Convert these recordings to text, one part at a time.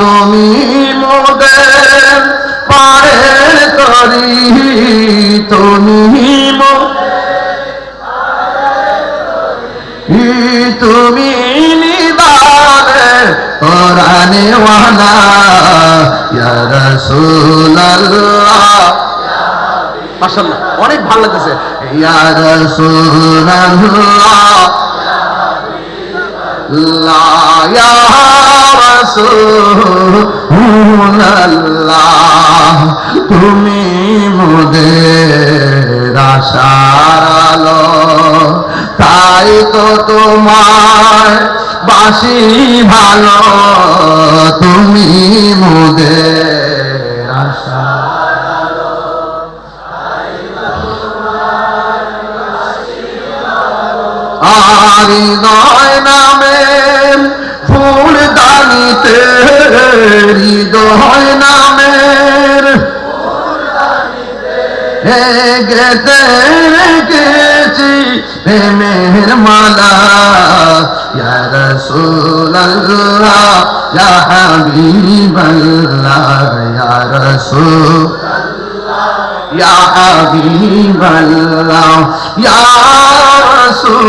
তুমি মোদের পারে করি, তুমি তুমি নিদানে কোরআনে ওয়ালা, ইয়া রাসূলুল্লাহ। মাশাআল্লাহ, অনেক ভালো লাগতেছে। ইয়া রাসূলুল্লাহ। লা তুমি মোদের আশার তাই তো তোমার বাসি ভালো তুমি মোদের আশা আর হৃদয় নামের গেতে গেছি প্রেমের মালা। রসুল্লাহ ইয়া হাবিবাল্লাহ, ইয়া রসুল, ইয়া হাবিবাল্লাহ, ইয়া রসুল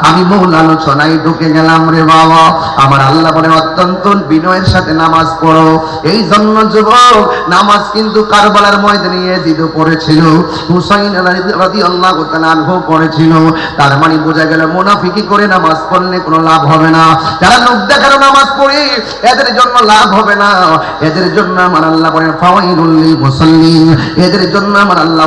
আমি মূল আলোচনায় ঢুকে গেলাম রে বাবা। আমার আল্লাহ বলেন অত্যন্ত বিনয়ের সাথে নামাজ পড়ো। এই জন্য যুবক, নামাজ কিন্তু কারবালার পড়েছিল। মানে কোনো লাভ হবে না। নামাজ পড়ে, এদের জন্য লাভ হবে না। এদের জন্য আমার আল্লাহ জন্য আমার আল্লাহ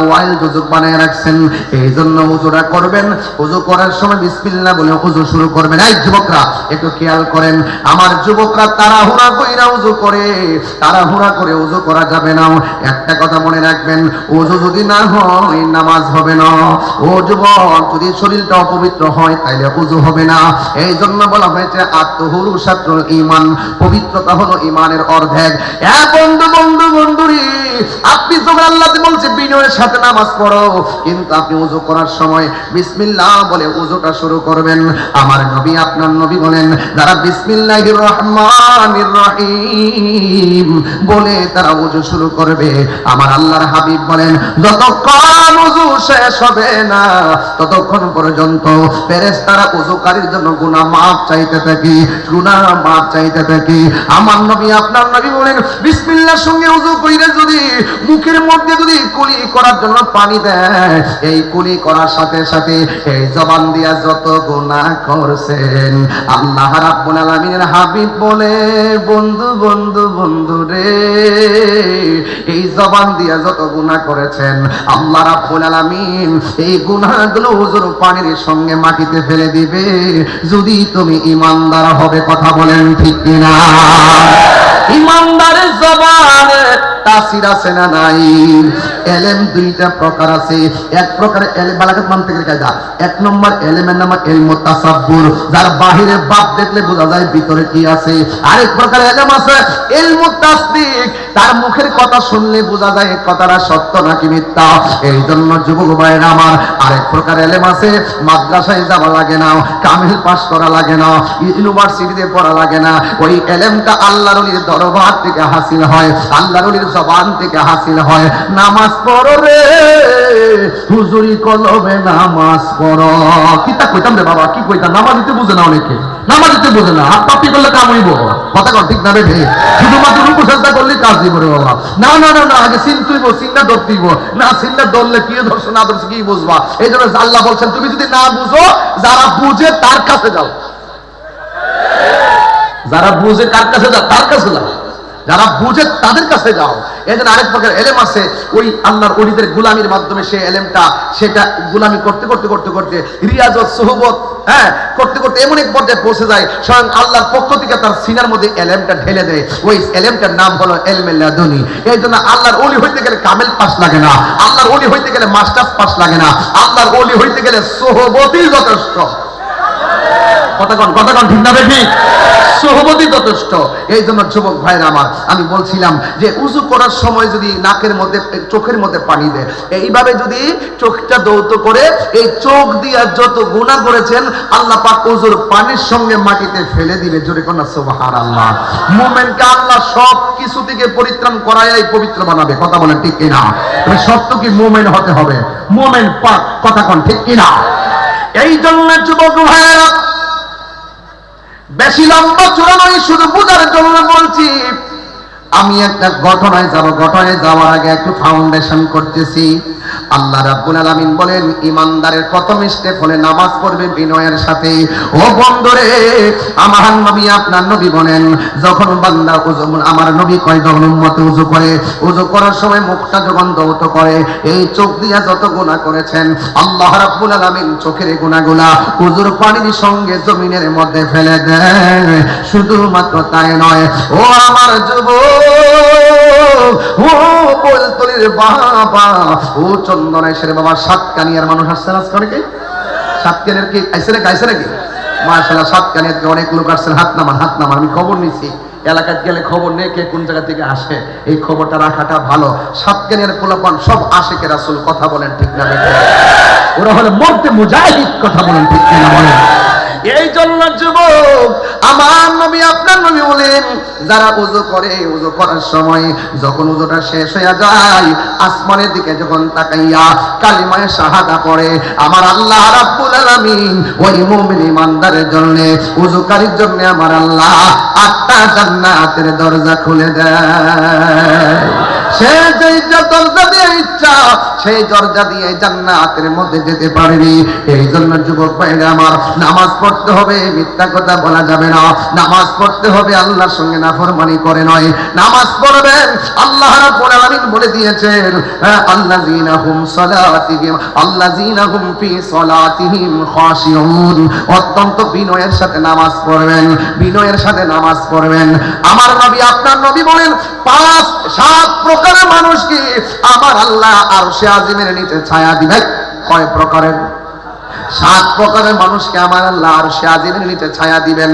রাখছেন। এই জন্য উজুরা করবেন। উজু করার সময় বিসমিল্লাহ বলে উজু শুরু করবেন। এই যুবকরা, একটু খেয়াল করেন, আমার যুবকরা তাড়াহুড়া কইরা উজু করে। তাড়াহুড়া করে উজু করা যাবে না। একটা কথা মনে রাখবেন, উজু যদি না হয়, নামাজ হবে না। ও যুবক, যদি শরীরটা অপবিত্র হয় তাহলে উজু হবে না। এই জন্য বলা হয়েছে, আত্মহুরু ছাত্র ইমান পবিত্রতা হলো ইমানের অর্ধেক। এ বন্ধু বন্ধু, বন্ধুরি, আপনি যখন আল্লাহ বলছে বিনয়ের সাথে নামাজ পড়ো, কিন্তু আপনি উজু করার সময় বিসমিল্লাহ বলে উজুটা শুরু করবেন। আমার নবী, আপনার নবী বলেন, যারা বিসমিল্লাহির রহমানির রহিম বলে তারা উজু শুরু করবে। আমার আল্লাহর হাবিব বলেন, যতক্ষণ উজু শেষ হবে না, ততক্ষণ পর্যন্ত ফেরেশতারা উজুকারীর জন্য গুনাহ মাফ চাইতে থাকি, গুনাহ মাফ চাইতে থাকি। আমার নবী, আপনার নবী বলেন, বিসমিল্লাহর সঙ্গে উজু কইরে যদি, মুখের মধ্যে যদি কুলি করার জন্য পানি দেয়। এই কুলি করার সাথে সাথে এই জবান দিয়া যত গুনাহ করছেন। আল্লাহ রাব্বুল আলামিনের হাবিব বলে, বন্ধু বন্ধু বন্ধু রে, এই জবান দিয়া যত গুনাহ করেছেন, আল্লাহ রাব্বুল আলামিন এই গুনাহগুলো হুজুর পানির সঙ্গে মাটিতে ফেলে দিবে। যদি তুমি ইমানদার হবে, কথা বলেন ঠিক কিনা? ইমানদারের তাসির আছে না নাই? এলেম দুইটা প্রকার আছে। এক প্রকার এলেম বালাকাত মানতিকের কায়দা এক নম্বর এলেমের নাম এলমু তাসাব্বুর যার বাহিরে বাপ দেখলে বোঝা যায় ভিতরে কি আছে। আরেক প্রকার এলেম আছে এলমু তাসদিক তার মুখের কথা শুনলে বোঝা যায় কথাটা সত্য নাকি মিথ্যা। এই জন্য যুবক ভাইয়ের আমার, আরেক প্রকার এলেম আছে, মাদ্রাসায় যাওয়া লাগে না, কামিল পাস করা লাগে না, ইউনিভার্সিটিতে পড়া লাগে না। ওই এলেমটা আল্লাহর দরবার থেকে হাসিল হয়। আল্লাহর ওলির জবান থেকে হাসিল হয়, নামাজ পড়ো রে। হুজুরি কলবে নামাজ পড়ো। কি তা কইতাম রে বাবা, কি কইতাম? নামাজ দিতে বুঝে না অনেকে। নামাজ দিতে বুঝে না। হাত পাপি করলে কাম হইব। কথা কর ঠিক না রে শুধুমাত্র রূপ চেষ্টা করলে কাজ দিব রে বাবা। না না না না, আগে চিন্তুইব চিন্তা ধরতেইব না চিন্তা ধরলে কি ধরছো, না ধরছো, কি বুঝবা? এই জন্য আল্লাহ বলছেন, তুমি যদি না বুঝো, যারা বুঝে তার কাছে যাও। যারা বুঝে কার কাছে যাও, তার কাছে যাও। যারা বুঝে তাদের কাছে যাও। জন্য আরেক প্রকার এলেম আছে, ওই আল্লাহর অলিদের গুলামির মাধ্যমে সে এলেমটা, সেটা গুলামি করতে করতে করতে করতে রিয়াজত সোহবত হ্যাঁ করতে করতে এমন এক পর্যায়ে পৌঁছে যায়, স্বয়ং আল্লাহর পক্ষ থেকে তার সিনার মধ্যে এলেমটা ঢেলে দেয়। ওই এলেমটার নাম হলো এলমেল্লাদুনি এই জন্য আল্লাহর অলি হইতে গেলে কামেল পাস লাগে না, আল্লাহর অলি হইতে গেলে মাস্টার্স পাস লাগে না, আল্লাহর অলি হইতে গেলে সোহবতই যথেষ্ট। কতক্ষণ কতক্ষণ ঠিক না ঠিক সহমতি যথেষ্ট। এই জন্য যুবক ভাইরা আমার, আমি বলছিলাম যে উজু করার সময় যদি নাকের মধ্যে, চোখের মধ্যে পানি দেয়, এইভাবে যদি চোখটা দৌত করে, এই চোখ দিয়া যত গুণা করেছেন, আল্লাহ পাক উজুর পানির সঙ্গে মাটিতে ফেলে দিবে। জোরে কোনা সুবহান আল্লাহ মোমেনকে আল্লাহ সব কিছু থেকে পরিত্রাণ করাই পবিত্র বানাবে। কথা বলেন ঠিক কিনা? তবে সত্য কি? মোমেন হতে হবে। মোমেন পাক, কথা কোন ঠিক কিনা? এই জন্য যুবক ভাইয়েরা বেশি লম্বা, চূড়া নয়, শুধু বুঝার জন্য বলছি। আমি একটা ঘটনায় যাব। ঘটনায় যাওয়ার আগে একটু ফাউন্ডেশন করতেছি। আল্লাহ রাব্বুল আলামিন বলেন, ইমানদারের প্রথম স্টেপ হলে নামাজ পড়বে বিনয়ের সাথে। ও বন্ধুরে, আমার নবী আপনার নবী বলেন, যখন বান্দা উজু আমার নবী কয়, যখন উম্মতে উজু করে, উজু করার সময় মুখটা যখন দৌত করে, এই চোখ দিয়া যত গুনাহ করেছেন, আল্লাহ রাব্বুল আলামিন চোখের গুনাহগুলা উজুর পানির সঙ্গে জমিনের মধ্যে ফেলে দেয় শুধুমাত্র তাই নয়, ও আমার যুবক, ও বলতলির বাবা, ও চন্দনেশের বাবা, সাতকানিয়ার মানুষ আসছে না আজকে কি সাতকানিয়ার কি আইসে নাকি আইসে নাকি? মাশাআল্লাহ, সাতকানিয়ার অনেক লোক আসছেন হাত নামান হাত নামান আমি খবর নিছি। এলাকায় গেলে খবর নেই কে কোন জায়গা থেকে আসে। এই খবরটা রাখাটা ভালো। সাতকানিয়ার পোলাপান সব আশেকে রাসুল, কথা বলেন ঠিক না ওরা হলে মরতে মুজাহিদ, কথা বলেন ঠিক না বলেন। এই জন্য যুবক আমার নবী, আপনার নবী বলেন, যারা উজু করে, উজু করার সময় যখন উজুটা শেষ হয়ে যায়, আসমানের দিকে যখন তাকাইয়া কালিমায় শাহাদা পড়ে, আমার আল্লাহ রাব্বুল আলামিন ওই মুমিন ইমানদারের জন্য, উজুকারীর জন্য আমার আল্লাহ আটটা জান্নাতের দরজা খুলে দেয়। সে যেই দরজা দিয়ে ইচ্ছা, সেই দরজা দিয়ে জান্নাতের মধ্যে যেতে পারেনি এই জন্য যুবক ভাইরা আমার, নামাজ পড়তে হবে, মিথ্যা কথা বলা যাবে না। নামাজ পড়তে হবে, আল্লাহর সঙ্গে নাফরমানি করে নয়। নামাজ পড়বেন, আল্লাহ রাব্বুল আলামিন বলে দিয়েছেন আল্লাযীনা হুম সালাতিহিম, আল্লাযীনা হুম ফি সালাতিহিম খাশিউন। অত্যন্ত বিনয়ের সাথে নামাজ পড়বেন, বিনয়ের সাথে নামাজ পড়বেন। আমার নবী, আপনার নবী বলেন, পাঁচ, সাত প্রকারের মানুষকে আমার আল্লাহ আর সে আজিমের নিচে ছায়া দিবে? কয় প্রকারের? সাত প্রকারের মানুষকে আমার আল্লাহ আর সে নিচে ছায়া দিবেন।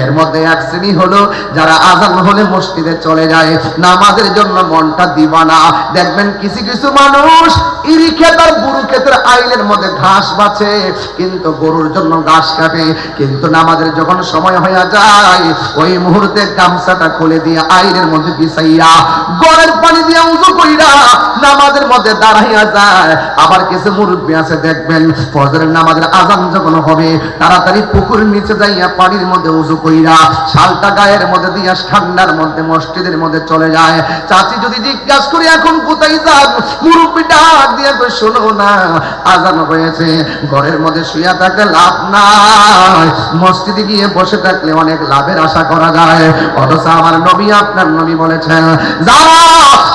এর মধ্যে এক শ্রেণি হলো যারা আজান হলে মসজিদে চলে যায়। নামাজের জন্য মনটা দিবানা। দেখবেন কিছু কিছু মানুষ ইরি আর বুড়ু ক্ষেতের আইলের মধ্যে ঘাস বাছে, কিন্তু গরুর জন্য ঘাস কাটে। কিন্তু নামাজের যখন সময় হয়ে যায়, ওই মুহূর্তে গামছাটা খুলে দিয়ে আইলের মধ্যে বিছাইয়া গড়ের পানি দিয়ে উজু কইরা নামাজের মধ্যে দাঁড়াইয়া যায়। আবার কিছু মুরব্বী আছে দেখবেন, ফজরের নামাজের আজান যখন হবে, তাড়াতাড়ি পুকুর নিচে যাইয়া পানির মধ্যে উজু কইরা শালটা গায়ের মধ্যে দিয়া ঠান্ডার মধ্যে, মসজিদের মধ্যে চলে যায়। চাচি যদি জিজ্ঞাসা করি, এখন কোথায় যান? মুরব্বী ডাক শোনো না, আজান হয়েছে। ঘরের মধ্যে শুয়া থাকলে লাভ নাই। মসজিদে গিয়ে বসে থাকলে অনেক লাভের আশা করা যায়। অথচ আমার নবী আপনার নবী বলেছেন, যারা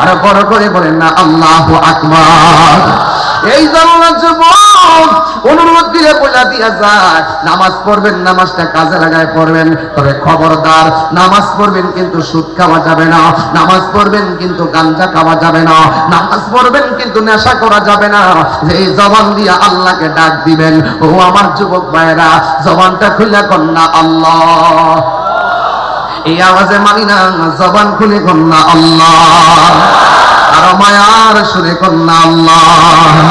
আর বড় করে বলেন, না, আল্লাহু আকবার। এই জন্য যুবক অনুরোধ দিলে বলে দিয়া যায়, নামাজ পড়বেন, নামাজটা কাজে লাগায় পড়বেন, তবে খবরদার, নামাজ পড়বেন কিন্তু সুদ খাওয়া যাবে না, নামাজ পড়বেন কিন্তু গাঞ্জা খাওয়া যাবে না, নামাজ পড়বেন কিন্তু নেশা করা যাবে না। এই জবান দিয়া আল্লাহকে ডাক দিবেন, ও আমার যুবক ভাইরা জবানটা খুলে কন্যা আল্লাহ। এই আওয়াজে মানি না জবান খুলে কন্যা আল্লাহ। আর মায়ার সুরে কন্যা আল্লাহ।